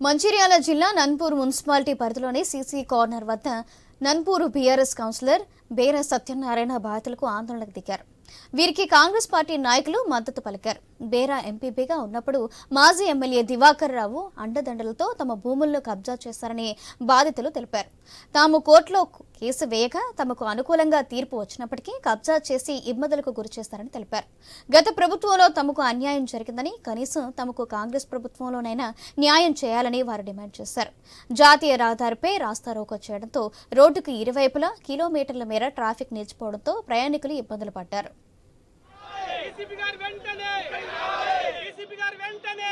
మంచిర్యాల జిల్లా నన్పూర్ మున్సిపాలిటీ పరిధిలోని CC corner వద్ద నన్పూరు బీఆర్ఎస్ కౌన్సిలర్ బేర సత్యనారాయణ బాధితులకు ఆందోళనకు దిగారు. వీరికి కాంగ్రెస్ పార్టీ నాయకులు మద్దతు పలికారు. బేరా ఎంపీపీగా ఉన్నప్పుడు మాజీ ఎమ్మెల్యే దివాకర్ రావు అండదండలతో తమ భూముల్లో కబ్జా చేశారని బాధితులు తెలిపారు. తాము కోర్టులో కేసు వేయగా తమకు అనుకూలంగా తీర్పు వచ్చినప్పటికీ కబ్జా చేసి ఇబ్బందులకు గురిచేస్తారని తెలిపారు. గత ప్రభుత్వంలో తమకు అన్యాయం జరిగిందని కనీసం తమకు కాంగ్రెస్ ప్రభుత్వంలోనైనా న్యాయం చేయాలని వారు డిమాండ్ చేశారు. జాతీయ రహదారిపై రాస్తారోకో చేయడంతో రోడ్డుకు ఇరువైపులా కిలోమీటర్ల మేర ట్రాఫిక్ నిలిచిపోవడంతో ప్రయాణికులు ఇబ్బందులు పడ్డారు. ఏసీపీ గారు వెంటనే! ఏసీపీ గారు వెంటనే!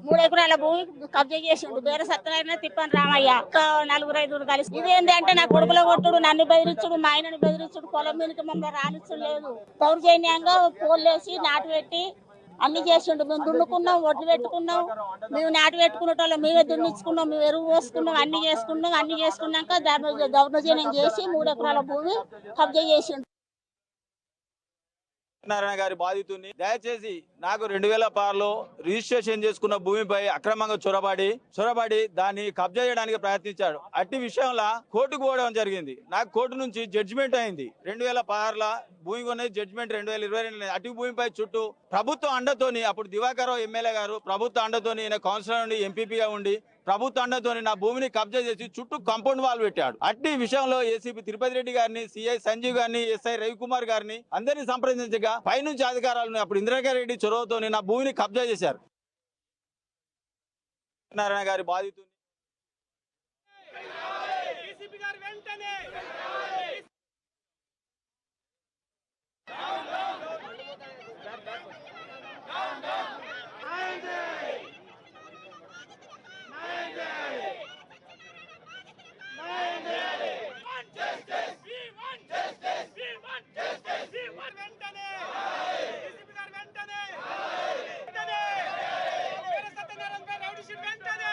మూడు ఎకరాల భూమి కబ్జా చేసిండు. వేరే సత్యనారాయణ తిప్పని రామయ్య. నలుగురు ఐదుగురు కలిసి. ఇదేంటి అంటే నా కొడుకులో కొట్టుడు నన్ను బెదిరించుడు మా ఆయనను బెదిరించుడు పొలం మీదకి మమ్మల్ని రానిచ్చు లేదు. దౌర్జన్యంగా పోలేసి నాటు పెట్టి అన్ని చేసిండు. మేము దున్నుకున్నాం ఒడ్లు పెట్టుకున్నాం. మేము నాటు పెట్టుకున్నటోళ్ళం మేమే దున్నించుకున్నాం. మేము ఎరువు పోసుకున్నాం. అన్ని చేసుకున్నాం. అన్ని చేసుకున్నాక దౌర్జ- దౌర్జన్యం చేసి మూడు ఎకరాల భూమి కబ్జా చేసిండు. సత్యనారాయణ గారి బాధితుని దయచేసి నాకు రెండు వేల పారులో రిజిస్ట్రేషన్ చేసుకున్న భూమిపై అక్రమంగా చొరబడి చొరబడి దాన్ని కబ్జా చేయడానికి ప్రయత్నించాడు. అట్టి విషయంలో కోర్టుకు పోవడం జరిగింది. నాకు కోర్టు నుంచి జడ్జిమెంట్ అయింది. రెండు వేల పదహారులో భూమి కొనే జడ్జిమెంట్ రెండు వేల ఇరవై రెండు అటు భూమిపై చుట్టూ ప్రభుత్వ అండతోని అప్పుడు దివాకర్ ఎమ్మెల్యే గారు ప్రభుత్వ అండతోని ఈయన కౌన్సిలర్ ఉండి ఎంపీపీగా ఉండి ప్రభుత్వ నా భూమిని కబ్జా చేసి చుట్టూ కాంపౌండ్ వాల్ పెట్టాడు. అట్టి విషయంలో ఏసీపీ తిరుపతి రెడ్డి గారిని సిఐ సంజీవ్ గారిని ఎస్ఐ రవికుమార్ గారిని అందరినీ సంప్రదించగా పైనుంచి అధికారాలను అప్పుడు ఇందిరాగారి రెడ్డి చొరవతోని నా భూమిని కబ్జా చేశారు. నారాయణ గారి బాధితుని gente de